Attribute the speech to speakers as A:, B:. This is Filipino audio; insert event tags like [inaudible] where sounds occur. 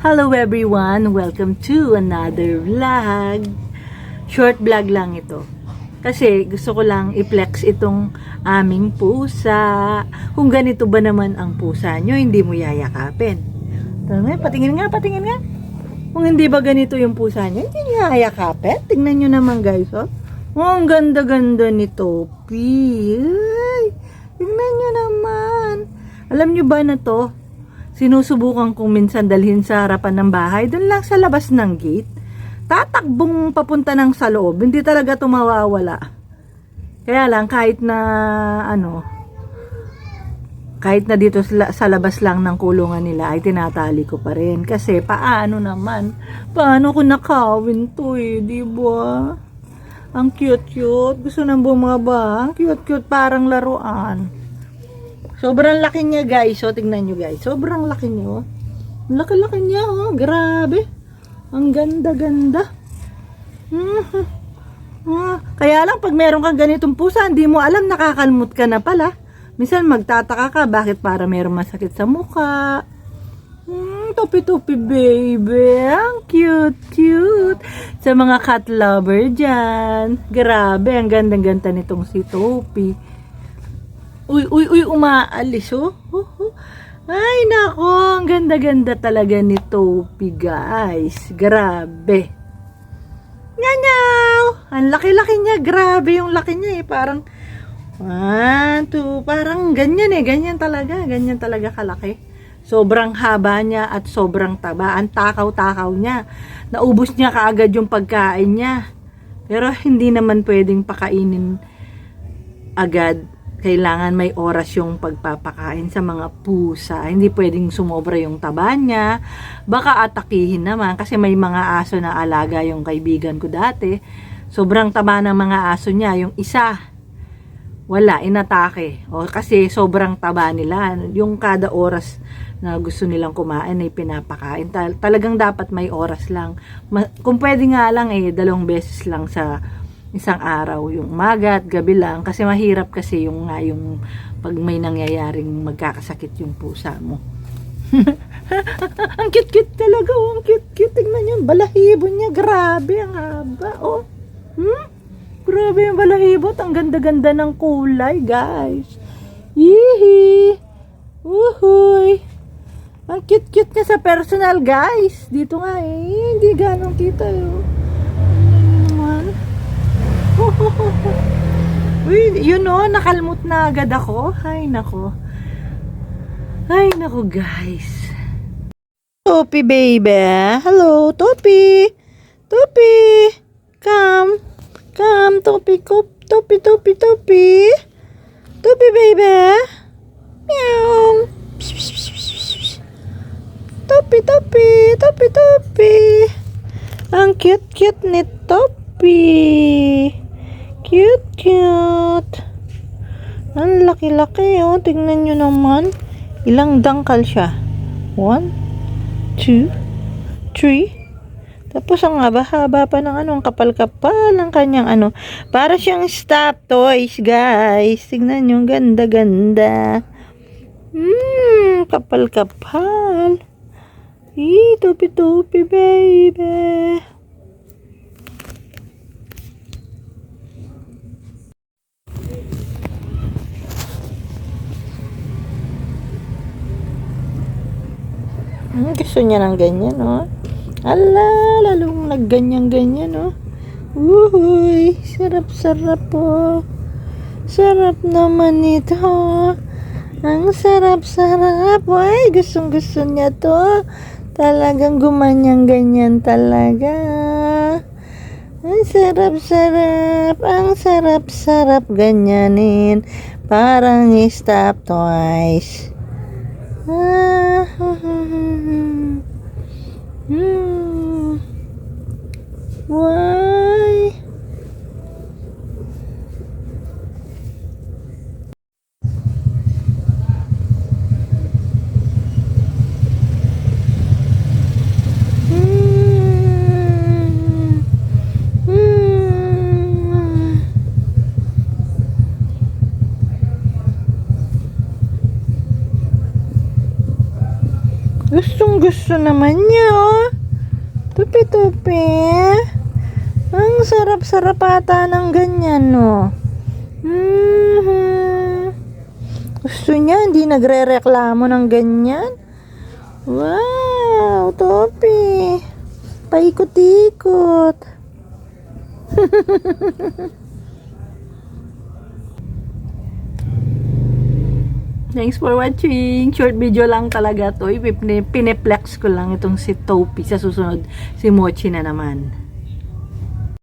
A: Hello everyone! Welcome to another vlog. Short vlog lang ito. Kasi gusto ko lang i-flex itong aming pusa. Kung ganito ba naman ang pusa nyo, hindi mo yayakapin. Tama, patingin nga, patingin nga. Kung hindi ba ganito yung pusa nyo, hindi nyo yayakapin. Tingnan nyo naman guys, oh. Oh, ang ganda-ganda ni Topi. Ay, tingnan nyo naman. Alam nyo ba na to? Sinusubukan kong minsan dalhin sa harapan ng bahay, doon lang sa labas ng gate. Tatakbong papunta ng sa loob, hindi talaga ito mawawala. Kaya lang, kahit na, ano, kahit na dito sa labas lang ng kulungan nila, ay tinatali ko pa rin. Kasi, paano naman? Paano ko nakawin to eh, di ba? Ang cute-cute. Gusto nang bumaba. Ang cute-cute, parang laruan. Sobrang laki niya guys. So, tingnan nyo guys. Sobrang laki niya. Oh. Laki-laki niya. Oh. Grabe. Ang ganda-ganda. Mhm. Ah, kaya lang pag meron kang ganitong pusa, hindi mo alam, nakakalmot ka na pala. Minsan magtataka ka, bakit para meron masakit sa mukha. Hmm, topi-topi baby. Ang cute-cute. Sa mga cat lover dyan. Grabe, ang ganda-ganda nitong si Topi. Uy, uy, uy, umaalis, oh. oh, oh. Ay, nako, ang ganda-ganda talaga ni Topi, guys. Grabe. Nyanyaw! Ang laki-laki niya, grabe yung laki niya eh. Parang, one, two, parang ganyan eh. Ganyan talaga, ganyan talaga kalaki. Sobrang haba niya at sobrang taba. Ang takaw-takaw niya. Naubos niya kaagad yung pagkain niya. Pero hindi naman pwedeng pakainin agad kailangan may oras yung pagpapakain sa mga pusa. Hindi pwedeng sumobra yung taba niya. Baka atakihin naman kasi may mga aso na alaga yung kaibigan ko dati. Sobrang taba ng mga aso niya. Yung isa, wala, inatake. O, kasi sobrang taba nila. Yung kada oras na gusto nilang kumain ay pinapakain. Tal- talagang dapat may oras lang. Kung pwede nga lang eh, dalawang beses lang sa isang araw, yung umaga at gabi lang kasi mahirap kasi yung nga yung pag may nangyayaring magkakasakit yung pusa mo. [laughs] ang cute-cute talaga, oh. ang cute-cute. Tingnan yun, balahibo niya, grabe, ang haba, oh. Hmm? Grabe yung balahibot, ang ganda-ganda ng kulay, guys. Yihi! Uhuy! Ang cute-cute niya sa personal, guys. Dito nga eh, hindi ganong kita, oh. [laughs] Uy, yun o, nakalmot na agad ako. Ay, nako. Ay, nako, guys. Topi, baby. Hello, Topi. Topi. Come. Come, Topi. Topi, Topi, Topi. Topi, baby. Meow. Topi, Topi. Topi, Topi. Ang cute-cute ni Topi. Cute, cute. Ang laki-laki, oh. Tignan nyo naman. Ilang dangkal siya? One, two, three. Tapos ang haba-haba pa ng ano, ang kapal-kapal ng kanyang ano. Para siyang stop toys, guys. Tignan nyo, ganda-ganda. Hmm, kapal-kapal. Ih, tupi-tupi, baby. Hmm, gusto niya ng ganyan, oh. Ala, lalong nagganyan-ganyan, oh. Uhuy, sarap-sarap po. Sarap naman ito. Ang sarap-sarap. Ay, gustong-gusto niya to. Talagang gumanyang-ganyan talaga. Ang sarap-sarap. Ang sarap-sarap ganyanin. Parang stop twice. Ah, hmm. Gusto naman niya, oh. Tupi-tupi. Ang sarap-sarap ata ng ganyan, no. Mhm. Gusto niya, hindi nagre-reklamo ng ganyan. Wow, Topi. Paikot-ikot. [laughs] Thanks for watching. Short video lang talaga to. Pineplex ko lang itong si Topi. Sa susunod, si Mochi na naman.